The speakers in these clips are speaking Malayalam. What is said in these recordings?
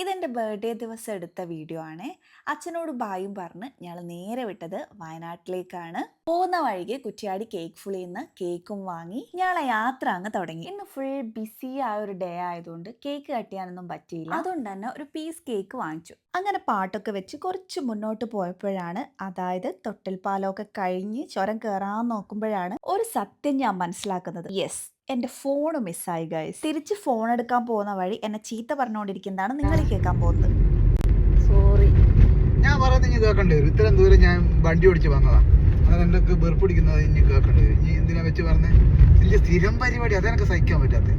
ഇതെന്റെ ബർത്ത്ഡേ ദിവസം എടുത്ത വീഡിയോ ആണ്. അച്ഛനോട് ബായും പറഞ്ഞ് ഞങ്ങൾ നേരെ വിട്ടത് വയനാട്ടിലേക്കാണ്. പോകുന്ന വഴിക്ക് കുറ്റിയാടി കേക്ക് ഫുള്ളിൽ നിന്ന് കേക്കും വാങ്ങി ഞങ്ങളെ യാത്ര അങ്ങ് തുടങ്ങി. ഇന്ന് ഫുൾ ബിസി ആയ ഒരു ഡേ ആയതുകൊണ്ട് കേക്ക് കട്ട് ചെയ്യാനൊന്നും പറ്റിയില്ല. അതുകൊണ്ട് തന്നെ ഒരു പീസ് കേക്ക് വാങ്ങിച്ചു. അങ്ങനെ പാട്ടൊക്കെ വെച്ച് കുറച്ച് മുന്നോട്ട് പോയപ്പോഴാണ് അതായത് തൊട്ടിൽപ്പാലമൊക്കെ കഴിഞ്ഞ് ചുരം കയറാൻ നോക്കുമ്പോഴാണ് ഒരു സത്യം ഞാൻ മനസ്സിലാക്കുന്നത്. യെസ് എന്റെ ഫോൺ മിസ്സായി ഗൈസ് തിരിച്ച് ഫോൺ എടുക്കാൻ പോകുന്ന വഴി എന്നെ ചീത്ത പറഞ്ഞുകൊണ്ടിരിക്കുന്നതാണ് നിങ്ങൾ കേൾക്കാൻ പോകുന്നത്. സോറി ഞാൻ പറയുന്നത് ഇനി കേൾക്കേണ്ടി വരും. ഇത്രയും ദൂരം ഞാൻ വണ്ടി ഓടിച്ച് വന്നതാ. അങ്ങനെ എന്തൊക്കെ വെറുപ്പിടിക്കുന്നത് ഇനി കേൾക്കേണ്ടി വരും. ഇനി എന്തിനാ വെച്ച് പറഞ്ഞേ? വലിയ സ്ഥിരം പരിപാടി. അതെനിക്ക് സഹിക്കാൻ പറ്റാത്ത.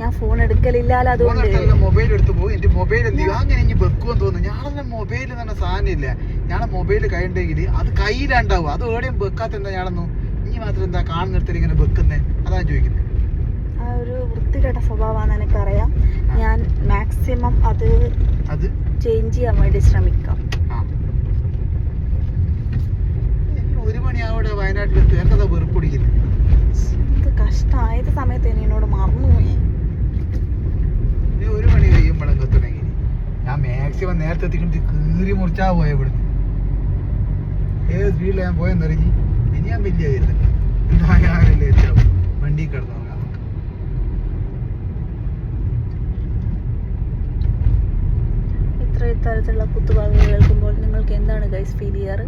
ഞാൻ ഫോൺ എടുക്കലില്ലാലോ അതുകൊണ്ട്? മൊബൈൽ എടുത്ത് പോകും എന്റെ മൊബൈൽ എന്ത് അങ്ങനെ ഇനി വെക്കുമെന്ന് തോന്നുന്നു. ഞാളെ മൊബൈൽ തന്നെ സാധനം ഇല്ല. ഞാളെ മൊബൈൽ കൈയുണ്ടെങ്കിൽ അത് കയ്യിലുണ്ടാവും. അത് എവിടെയും വെക്കാത്ത എന്താ ഞാനൊന്നും? ഇനി മാത്രം എന്താ കാണുന്നിടത്തിൽ ഇങ്ങനെ വെക്കുന്നേ? അതാ ചോദിക്കുന്നത് വൃത്തികെട്ട സ്വഭാവമാണെന്ന് എനിക്കറിയാം. ഞാൻ മാക്സിമം അത് അത്? ചേഞ്ച് ചെയ്യാൻ വേണ്ടി ശ്രമിക്കാം. ഒരു മണിയാവിടെ വയനാട്ടിലെത്തി എന്താ വെറുപ്പിടിക്കുന്നത് എന്ത് കഷ്ടം ഏത് സമയത്ത് എന്നോട് മറന്നുപോയി ഒരു മണി കഴിയുമ്പോഴും എത്തണമെങ്കിൽ ഞാൻ മാക്സിമം നേരത്തെ എത്തിക്കൊണ്ട് കീറി മുറിച്ചാ പോയ ഇവിടുന്ന്. ഏത് സ്പീഡിൽ ഞാൻ പോയെന്നറിഞ്ഞ്? ഇനി ഞാൻ വലിയ എത്താവും വണ്ടി കിടന്നു. ഇത്ര ഇത്തരത്തിലുള്ള കുത്തുവാക്കുകൾ കേൾക്കുമ്പോൾ നിങ്ങൾക്ക് എന്താണ് ഗൈസ് ഫീൽ ചെയ്യാറ്?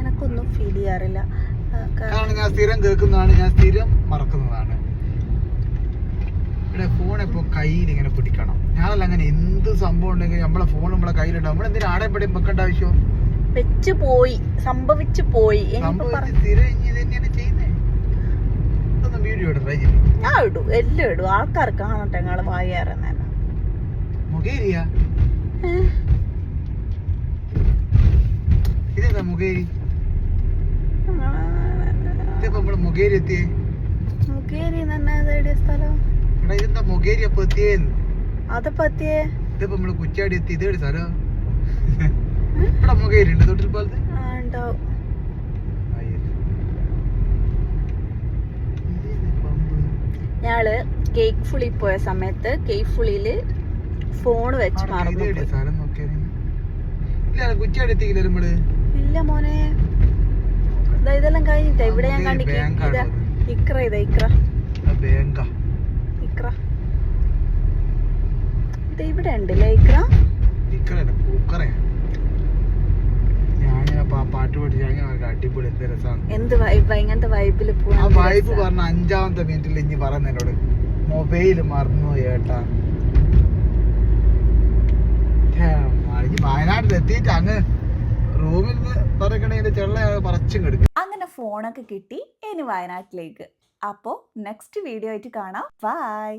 എനിക്കൊന്നും ഫീൽ ചെയ്യാറില്ല. കാരണം ഞാൻ സ്ഥിരം കേൾക്കുന്നതാണ് ഞാൻ സ്ഥിരം മറക്കുന്നതാണ്. ഇവിടെ ഫോൺ ഇപ്പോൾ കയ്യിൽ ഇങ്ങനെ പിടിക്കണം. ഞാനല്ല അങ്ങനെ എന്ത് സംഭവം ഉണ്ടെങ്കിൽ നമ്മളെ ഫോൺ നമ്മളെ കയ്യിലുണ്ടാവും നമ്മൾ എന്തിനാ ആടെ എവിടെയും വെക്കേണ്ട ആവശ്യം? വെച്ച് പോയി സംഭവിച്ചു പോയി. ഞാൻ ഇടും എല്ലാം ഇടും. ആൾക്കാർ കാണട്ടെ ഞങ്ങൾ വായേറുന്ന മുഖേരിയാ? ഇതേതാ മുഖേരി? ഇതിപ്പോ നമ്മൾ മുഖേരി എത്തിയേ? മുഖേരി സ്ഥലം? എടാ ഇതെന്താ മുഖേരി അപ്പൊ എത്തിയേന്ന് അത് പറ്റിയേ ഇതിപ്പോ നമ്മൾ കുറ്റാടി എത്തി? ഇതേടി സ്ഥലം? ഇവിടെ മുഖേരി ഉണ്ട് തൊട്ടിൽ പോലത്തെ? ഉണ്ടാവും. ഞങ്ങൾ കേക്ക് ഫുള്ളി പോയ സമയത്ത് കേക്ക് ഫുള്ളിയിൽ ഫോൺ വെച്ച് മറന്നു ഇല്ല മോനെ. ഇതെല്ലാം കഴിഞ്ഞിട്ടാ. ഇവിടെ ഞാൻ ഇക്ര ഇതാ ഇക്ര. ഇക്ര. ഇത് ഇവിടെ ഉണ്ടല്ലേ ഇക്ര? പാട്ട് അടിപൊളി എന്ത് രസമാണ് എന്ത് വൈബ് ഇങ്ങനത്തെ വൈബിൽ ആ പോവാൻ വൈബ് പറഞ്ഞ അഞ്ചാമത്തെ മിനിറ്റിൽ ഇനി പറഞ്ഞോട് എന്നോട് മൊബൈൽ മറന്നു ഏട്ടാ. വയനാട്ടിൽ എത്തിയിട്ട് അങ്ങ് റൂമിൽ നിന്ന് പറയണതിന്റെ ചെള്ള പറച്ചും കെടുക്കും അങ്ങനെ ഫോണൊക്കെ കിട്ടി ഇനി വയനാട്ടിലേക്ക്. അപ്പോൾ നെക്സ്റ്റ് വീഡിയോ ആയിട്ട് കാണാം. ബൈ